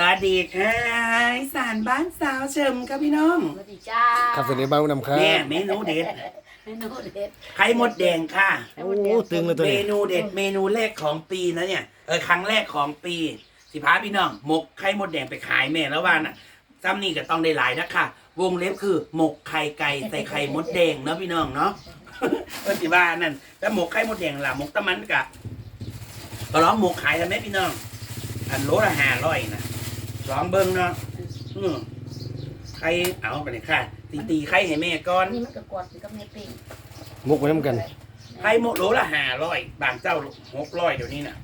สวัสดีค่ะอีสานบ้านสาวเฉิมครับพี่น้องสวัสดีจ้าครับสวัสดีบ้านผู้นำครับเนี่ยเมนูเด็ดเมนูเด็ดไข่มดแดงค่ะ โอ้ตึงเลยตัวเมนี้นูเด็ดเมนูแรกของปีนะเนี่ยเออครั้งแรกของปี สิพาพี่น้องหมกไข่มดแดงไปขายแม่แล้วว่าน่ะจำนี่ก็ต้องได้หลายนะค่ะ วงเล็บคือหมกไข่ไก่ใส่ไข่มดแดงเนาะพี่น้องเนาะ เออสิว่านั่นแล้วหมกไข่มดแดงล่ะหมกตะมันกะก็ร้องหมกขายแล้วไหมพี่น้อง อันโลละห้าร้อยนะ ลองเบิ้งเนาะอืมไข่เอาไปเลยค่ะตีตีไข่ให้แม่ก่อนนี่มันก็กอดอยู่กับเมปิ้งมุกไว้น้ำกัน ไข่หมกโลละห้าร้อยบางเจ้าหกร้อยเดี๋ยวนี้นะ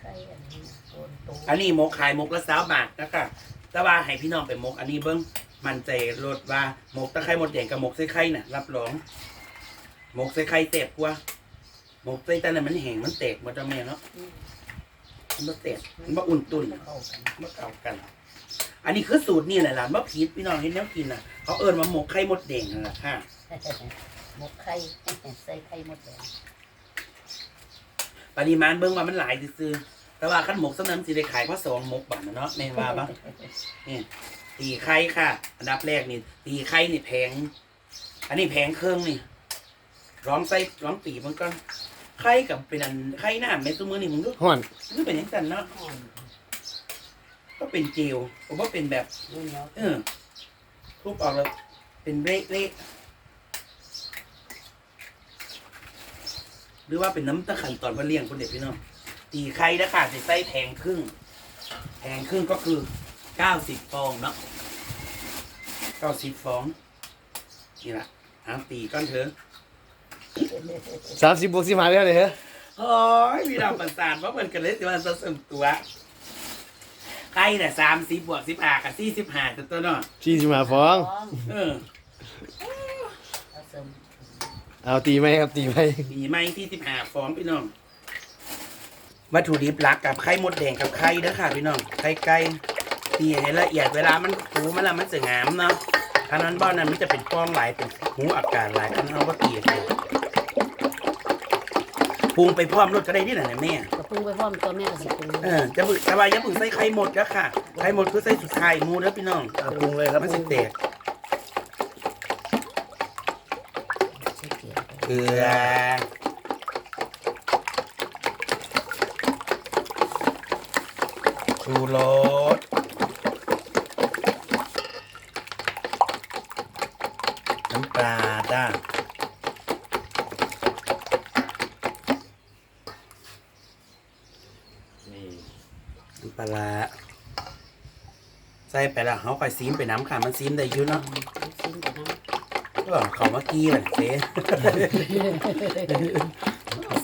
ไข่อันนี้โกนโตอันนี้หมกขายหมกละสามบาทนะคะแต่ว่าให้พี่น้องไปหมก อันนี้เบิ้งมันใจรสว่าหมกตะไคร้หมดแดงกับหมกใส่ไข่น่ะ รับรองหมกใส่ไข่เตบกว่าหมกใส่แต่นั้นมันแห้งมันแตกหมันจะแม่เนาะมั นบ่แตกมันบ่อุ่นตุนมันเข้ากันมันเข้ากัน อันนี้คือสูตรนี่แหละล่ะบ่ผิดพี่น้องเห็นแนวกินน่ะ เขาเอิ้นว่าหมกไข่หมดแดงนั่นแหละค่ะ หมกไข่ใส่ไข่หมดเลยปริมาณเบิ่งว่ามันหลายซื่อๆแต่ว่าคันหมกสำนั้นสิได้ขายเพราะสองหมกบัดน่ะเนาะแม่นว่าปะนี่ตีไข่ค่ะ อันดับแรกนี่ ตีไข่นี่แพง อันนี้แพงเครื่องนี่ร้องไส้ร้องปีมันก็ ไข่กับเป็นอันไข่หน้าเม็ดซุมือนี่มึงดูห่อนมันเป็นอย่างนั้นเนาะอ่อนก็เป็นเจลผมว่าเป็นแบบเหนียวเออทุบออกแล้วเป็นเละเละหรือว่าเป็นน้ำตะขันตอนมาเลี้ยงคนเด็กพี่น้องตีไข่นะค่ะใส่ไส้แพงครึ่งแพงครึ่งก็คือเก้าสิบฟองเนาะเก้าสิบฟองนี่แหละหาตีก้อนเถอะ สามสิบบวกสิบห้าแล้วเลยเหรอโอ้ยมีดาวประสาทว่าเหมือนกันเลยแต่ว่าจะสมตัวไข่เนี่ยสามสิบบวกสิบห้ากับสี่สิบห้าตัวเนาะสี่สิบห้าฟองฟองเออผสมเอาตีไหมครับตีไหมมีไหมที่สิบห้าฟองพี่น้องวัตถุดิบหลักกับไข่มดแดงกับไข่เด้อค่ะพี่น้องไข่ไก่ตีให้ละเอียดเวลามันหูมันละมันจะงามเนาะอันนั้นบ้านนั้นมันจะเป็นฟองหลายเป็นหูอากาศหลายอันนั้นว่าตีเลย ปรุงไปพร้อมรสก็ได้ที่ไหนนะแม่ กระปุงไปพร้อมตัวแม่ก็สิปรุงเออจะบึกแต่ว่าอย่าบึกใส่ไข่หมดแล้วค่ะไข่หมดคือใส่สุดท้ายหมูเด้อพี่น้องเอาปรุงเลยครับมันสิแตกใส่เกลือไปเกลือชูรสน้ำปลาจ้า น้ำปลาร้าใส่ ไปแล้วเขาไปซีมไปน้ำค่ะมันซีมได้อยู่เนาะชิมก่อนนะก็เขาเมื่อกี้แบบเจ๊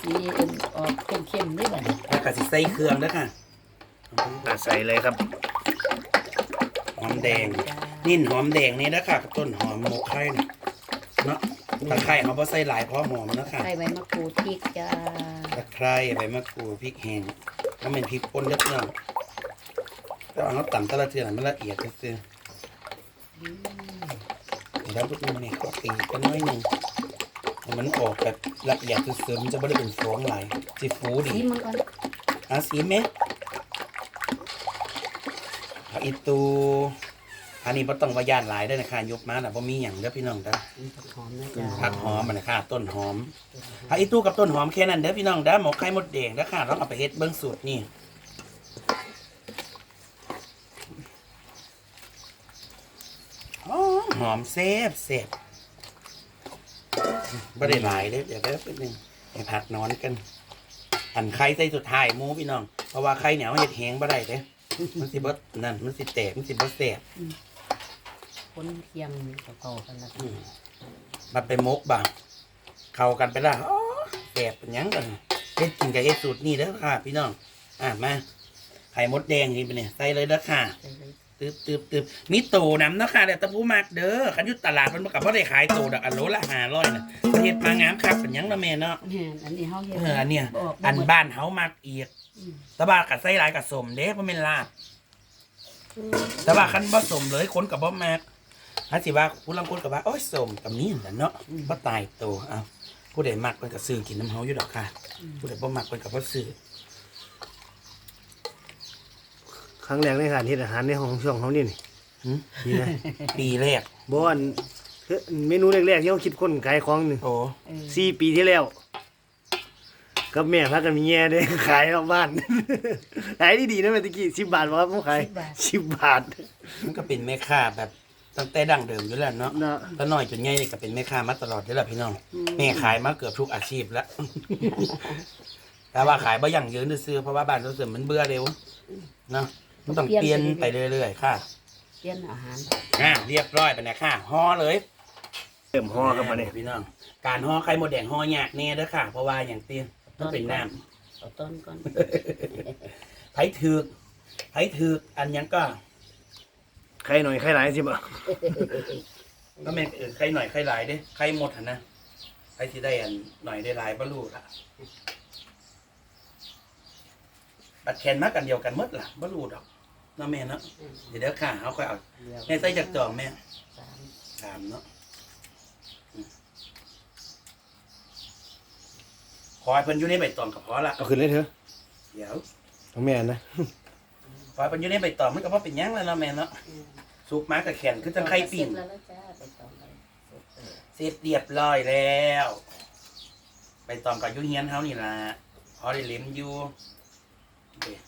สีออกเข้มๆนี่บัดนี้แล้วก็สิใส่เครื่องด้วยค่ะใส่เลยครับ หอมแดง นิ่นหอมแดงนี่นะค่ะกับต้นหอมหมกไข่นี่เนาะตะไคร้เขาพอใส่หลายเพราะหอมนะค่ะไข่ใบมะกรูดพริกจ้าตะไคร้ใบมะกรูดพริกแห้งถ้าเป็นพริกป่นเล็กน้อย แต่ว่าเขาตำแตะละเทือนมันละเอียดก็คือแล้วพวกนี้นี่ก็ตีกันน้อยหนึ่งให้มันออกแบบละเอียดซื่อๆมันจะไม่ได้เป็นฟองหลายจิฟูดีชิมมันก่อนอาสีไหมผักอีตูอันนี้บ่ต้องว่าย่านหลายได้อนะคะยกมาแต่ะบ่มีหยังเด้อพี่น้องเด้อมันจะหอมนะจ้าผักหอมมันนะคะต้นหอมผักอีตูกับต้นหอมแค่นั้นเด้อพี่น้องเด้อหมกไข่มดแดงเด้อค่ะเราเอาไปเฮ็ดเบิ่งสูตรนี่ หอมหอมแซ่บแซ่บบ่ได้หลายเด้อเดี๋ยวเด้อแป๊บนึงให้ผักนอนกัน อันไข่ใส่สุดท้ายหมูพี่น้อง เพราะว่าไข่เหนียวเฮ็ดแห้งบ่ได้เด้มันสิบ่นั่นมันสิแตกมันสิบ่แซ่บคนเทียมต่อๆกันแล้วอืมมันไปมกบ่าเข้ากันไปละอ๋อแซ่บเป็นหยังกันเฮ็ดกินกับเฮ็ดสูตรนี่เด้อค่ะ พี่น้อง อะมาไข่มดแดงนี่เป็นเนี่ยใส่เลยเด้อค่ะใส่เลย ตึบตึบตึบมีโตนำเนาะค่ะแต่ตะปูมักเด้อคันอยุตลาดมันบ่กับบ่ได้ขายโตดอกอันโลละ500น่ะประเทศมางามครับเป็นหยังละแม่เนาะแม่นอันนี้เฮาเฮ็ดเอออันเนี้ยบ่กอันบ่หมดบ้านเฮามักอีกอืมแตะบากับไส้หลายกับสมเด้บ่แม่นลาบแต่ว่าคันบ่สมเลยคนกับบ่มากฮันสิว่าผู้ลังคนกับว่าโอ้ยสมกับนี้นั่นเนาะบ่ตายโตเอาผู้ใดมักเพิ่นก็ซื้อกินน้ำเฮาอยู่ดอกค่ะ ผู้ใดบ่มักเพิ่นก็บ่ซื้อ ครั้งแรกในการเฮ็ดอาหารในห้องช่องเขานี่นี่หืมนี่นะ ปีแรกบ่อันคือเมนูแรกๆที่เขาคิดคนขายของนี่โอ้เออสี่ปีที่แล้วกับแม่พากันมีแง่เด้ ขายรอบบ้าน ขายดีๆนะแม่ตะกี้สิบบาทบ่ครับผมขายสิบบาท มันก็เป็นแม่ค้าแบบตั้งแต่ดั้งเดิมอยู่แล้วเนาะเนาะ แล้วน้อยจนใหญ่นี่ก็เป็นแม่ค้ามาตลอดอยู่แล้วพี่น้องแม่ขายมาเกือบทุกอาชีพแล้ว แต่ว่าขายบ่ยั่งยืนซื้อๆเพราะว่าบ้านเราเสริมมันเบื่อเร็วเนาะ มันต้องเปลี่ยนไปเรื่อยๆค่ะเปลี่ยนอาหารอ่าเรียบร้อยไปนะค่ะห่อเลยเริ่มห่อกันมาเนี่ยพี่น้อง การห่อไข่มดแดงห่อยากแน่เด้อค่ะ เพราะว่าอย่างเตี้ยมันเป็นน้เอาต้นก่อนำไผถือกไผถือกอันหยังก็ใครหน่อยใครหลายสิบ่ก็แม่นเออไข่หน่อยไข่หลายเด้ไข่หมดหันนะไข่ที่ได้อันหน่อยได้หลายบ่รู้ล่ะบัดแคนมากันเดียวกันหมดล่ะบ่รู้ดอก เนาะแม่เนาะเดี๋ยวเดี๋ยวค่ะเอาค่อยเอาเดี๋ยวแม่ใส่จากจองแม่สามสามเนาะอืมขอให้เพิ่นอยู่ในใบตองกับพอละเอาขึ้นเลยเถอะเดี๋ยวของแม่นะขอให้เพิ่นอยู่ในใบตองมันก็บ่เป็นหยังแล้วเนาะแม่เนาะอืมสุกมากับแขนคือจังไข่ปิ้งเสร็จแล้วนะจ้าไปต่อไปเสร็จแล้วเสร็จเรียบร้อยแล้วใบตองกับยุ่เฮียนเฮานี่ล่ะพอได้เล็มอยู่เด้อื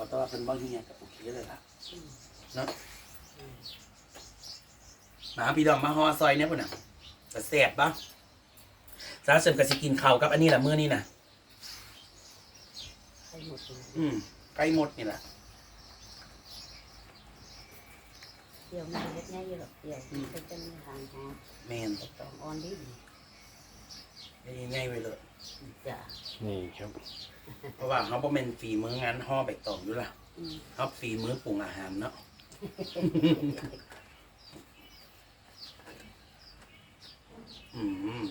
ขอต้อนรับเพิ่นบ่เฮียนก็โอเคเลยล่ะเนาะมาพี่ดองมาฮอซอยเนี่ยพุ่นน่ะจะแสบปะสาวเสริมกับสิกินข้าวกับอันนี้แหละมื้อนี้น่ะ ให้หมดเลยอืมใกล้หมดนี่แหละเดี๋ยวมันเล็ดง่ายอยู่หรอกเดี๋ยวมันจะมีทางหาแมนไปต้องออนดีได้ง่ายไว้เลยจ้านี่ครับ เพราะว่าเขาบ่แม่นฝีมืองานห่อใบตองอยู่ล่ะอืม เขาฝีมือปรุงอาหารเนาะ อืม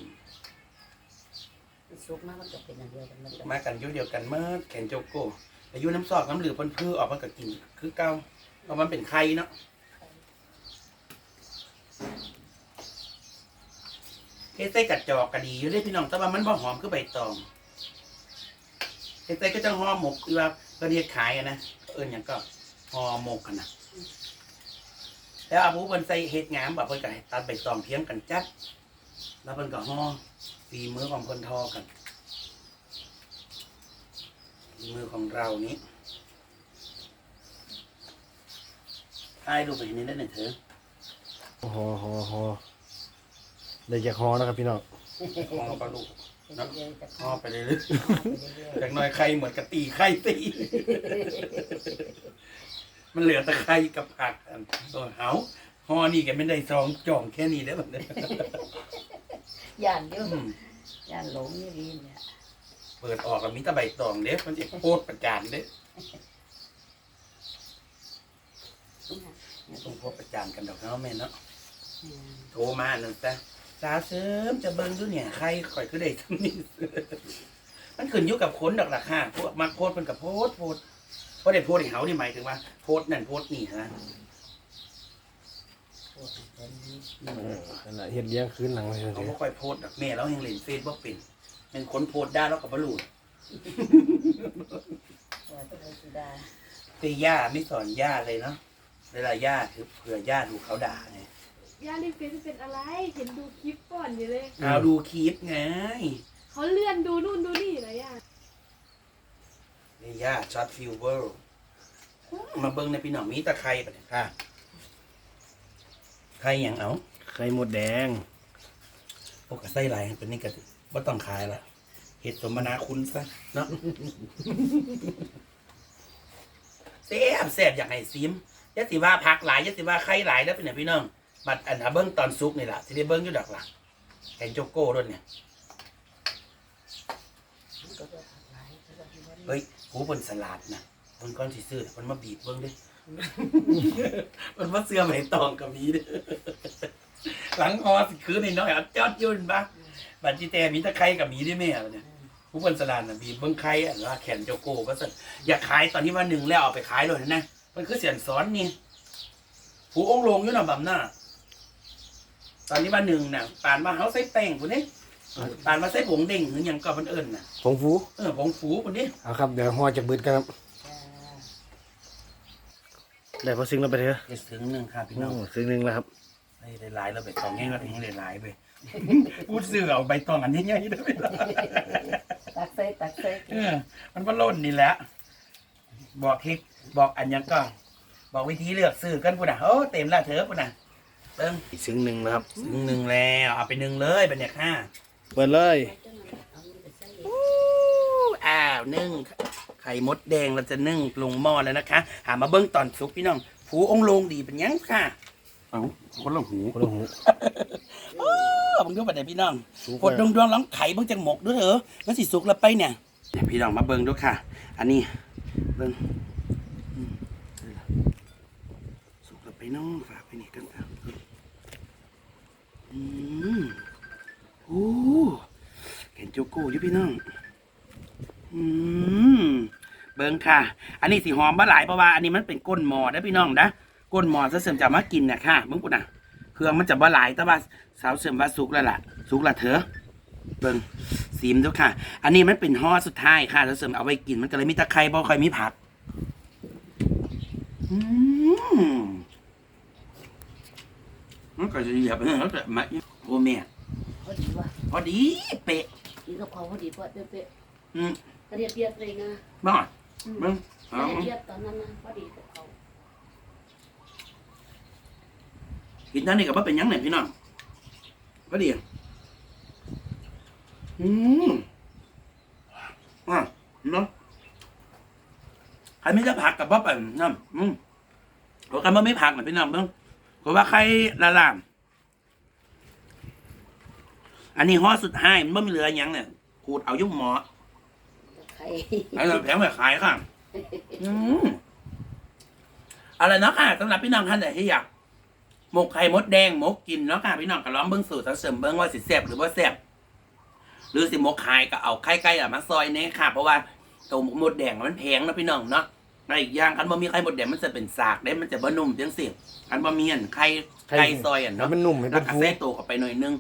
ซุกมากมันจะเป็นอย่างเดียวกันมันจะมากันอยุ่เดียวกันเมื่อแขนโจโก้อายุน้ำซอกน้ำเหลือเพิ่นพื้อออกมันก็กิน คือเก่าเพราะมันเป็นไข่เนาะเฮ็ดใส่กัดจอกก็ดีอยู่เด้พี่น้องแต่ว่ามันบ่หอมคือใบตอง เฮ็ดใส่ก็จังห่อหมกคือว่าเพิ่นเฮ็ดขายอะนะเอิ้นหยังก็ห่อหมกกันนะแล้วอาผู้เพิ่นใส่เฮ็ดงามบ่เพิ่นก็ให้ตัดใบตองเพียงกันจัด แล้วเพิ่นก็ห่อฝีมือของเพิ่นทอกันฝีมือของเรานี้ถ่ายรูปไปนี่ได้หน่อยเถอะห่อห่อห่อได้จากห่อนะครับพี่น้องห่อปลาลูก เป็นเรื่อยๆจะห่อเข้าไปเรื่อยไปเรื่อยๆจากหน้อยไข่เหมือนกะตีไข่ตี มันเหลือแต่ไข่กับผักอันตัวเฮาห่อนี่แกไม่ได้ซองจ่องแค่นี้ได้แบบนี้ๆย่านเยอะอืมย่านหลงนี่ดีเนี่ยเปิดออกแล้วมีแตะใบตองเด้มันจะโคตรประจานเด้เนี่ยต้องพบประจานกันดอกเนาะแม่เนาะอืมโทรมานั่นซะ สาวเสริมจะเบิ่งดูเนี่ยใครข่อยก็ได้ทำนี่มันขึ้นอยู่กับคนดอกล่ะค่ะพวกมาโพสต์มันกับโพสต์โพสต์เพราะได้โพสต์ให้เขานี่หมายถึงว่าโพสต์นั่นโพสต์นี่ฮะปวดเป็นนี้เออนั่นแหละเฮ็ดเลี้ยงคืนหลังไว้เถเขาอะไม่ค่อยโพสต์ดอกแม่แล้วยังเล่นเฟซบุ๊กเป็นเป็นคนโพสต์ได้แล้วกับบลูปวดเป็นสุดาตีย่าไม่สอนย่าเลยเนาะเวลาย่าคือเผื่อย่าดูเขาด่าไง ย่ารีเฟซเป็นอะไร เห็นดูคลิปก่อนอยู่เลยเอาดูคลิปไงเขาเลื่อนดูนู่นดูนี่เหรอย่านี่ย่าช็อตฟิวเวอร์มาเบิ้งในพี่น้องมีตะไคร้ปะเนี่ยค่ะใครอย่างเอาไข่มดแดงพวกกระไส้ลายเป็นนี่ก็ว่าต้องขายละเห็ดสมนาคุณซะเนาะแซ่บแซ่บอยากให้ซิมยะสิว่าพักหลายยะสิว่าไข่หลายแล้วเป็นไงพี่น้อง บัดอันหาเบิ้งตอนซุกนี่แหละที่ได้เบิ้งอยู่ดอกหลักแกงโจโก้ด้วยเนี่ยมันก็จะผักหลายเพราะว่าที่ว่าเฮ้ยผู้บนสลัดนะมันก้อนสิซื้อมันมาบีบเบิ้งเด้วยมันมาเสื้อไหมตองกับมีเด้อหลังออสิคือในน้อยๆเอาจอดยุ่นปะบัดจีแต่มีตะไคร้กับมีด้วยแม่เนี่ยผู้คนสลานน่ะบีบเบิ้งไข่อันว่าแขนโจโก้ก็สั่นอยากขายตอนที่ว่าหนึ่งแล้วเอาไปขายเลยนะมันคือเสียนซ้อนนี่ผู้องค์ลงอยู่น่ะบำหน้า ตอนนี้ว่าหนึ่งน่ะปานว่าเขาใส่แป้งผู้นี้ปานมาใส่ผงเด้งหรือหยังก็มันเอิ้นน่ะผงฟูเออผงฟูคนนี้เอาครับ เดี๋ยวห่อจากเบิดกันครับจ้าได้พอซึ้งแล้วไปเถอะเจ็ดถึงหนึ่งค่ะพี่โอ้น้องซึ้งหนึงแล้วครับได้ได้หลายแล้วใบตองแง่ก็ถึงได้หลายไปพูดซื้อเอาใบตองอันนี้ง่ายได้ไหมล่ะตักใส่ตักใส่เออมันก็ล่นนี่แหละ บอกทิกบอกอันยังก็ บอกวิธีเลือกซื้อกันปุ่นอะโอ้เต็มและเถอะปุ่นอะ เบิ้งซึ้งหนึ่งแล้วครับถึงหนึ่งแล้วเอาไปหนึ่งเลยเป็นเนี่ยค่ะเปิดเลยเอานี่ไปใส่อ้าวนึ่งไข่มดแดงเราจะนึ่งลงหม้อแล้วนะคะ หามาเบิ้งตอนสุกพี่น้องผูองค์ลงดีเป็นยังค่ะเอาคนละหูคนละหูเออมึงดูประเดี๋ยวพี่น้องสุกกดดวงดวงๆร้องไข่เบิ้งจังหมกด้วยเถอะมันสิสุกแล้วไปเนี่ยเนี่ยพี่น้องมาเบิ้งดูค่ะ อันนี้เบิ้งอืมสุกแล้วไปน้องฝากไปนี่กันค่ะอืม โอ้แกนโจโก้อยู่พี่น้อง อืมเบิ้งค่ะ อันนี้สีหอมบะหลายเพราะว่าอันนี้มันเป็นก้นหมอนะพี่น้องนะก้นหม้อซะเสริมจะมากินนะค่ะเบิ้งปุ่นะเครื่องมันจะบะหลายแต่ว่าสาวเสริมว่าสุกแล้วล่ะ สุกละเถอะเบิ้งซีมดูค่ะ อันนี้มันเป็นห่อสุดท้ายค่ะสาวเสริมเอาไว้กินมันก็เลยมีตะไคร้บ่ค่อยมีผัก อืม มันก็จะเหยียบเออแล้วแต่มาโอ้แม่พอดีว่ะพอดีเป๊ะนี่ก็พอพอดีพอเป๊ะอืมๆกระเดียบเปียกเลยนะบ้าอืมเบิ้งกเอาระเดียบเปียกตอนนั้นนะพอดีกับเขากินนั่นนี่กับว่าเป็นหยังไงพี่น้องพอดีอืมอะเนาะใครไม่จะผักกับว่าเป็นน้ำอืมเพราะกันว่ไม่ผักน่ะพี่น้องเบิ้ง เพราะว่าใครละลามอันนี้ห่อสุดท้ายมันไม่มีเหลือหยังเนี่ยขูดเอายุ่งหมอไข่ไอ้เราแผงไปขายค่ะอืมเอะไรเนาะค่ะสำหรับพี่น้องท่านไหนที่อยากหมกไข่มดแดงหมกกินเนาะค่ะพี่น้องก็ลองเบิ้งสูตรเสริมเบิ้งว่าสิแซ่บหรือว่าแซ่บหรือสิหมกไข่ก็เอาไข่ไก่อะมาซอยเนี้ค่ะ เพราะว่าตัวหมดแดงมันแพงนะพี่น้องเนาะ และอีกอย่างคันบ่มีไข่มดแดงมันจะเป็นสากได้มันจะบ่นุ่มจังสิคันบ่มีอันไข่ไก่ซอยอะให้เนาะมันนุ่มให้แล้เป็วนก็ฟู ใส่ตัวเข้าไปหน่อยนึง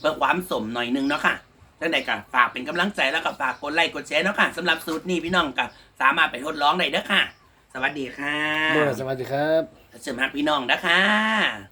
เพื่อความสมหน่อยนึงเนาะค่ะจังใดก็ฝากเป็นกำลังใจแล้วก็ฝากกดไลค์กดแชร์เนาะค่ะสำหรับสูตรนี้พี่น้องก็สามารถไปทดลองได้เด้อค่ะ สวัสดีค่ะเมื่อสวัสดีครับเสริมหักพี่น้องนะคะ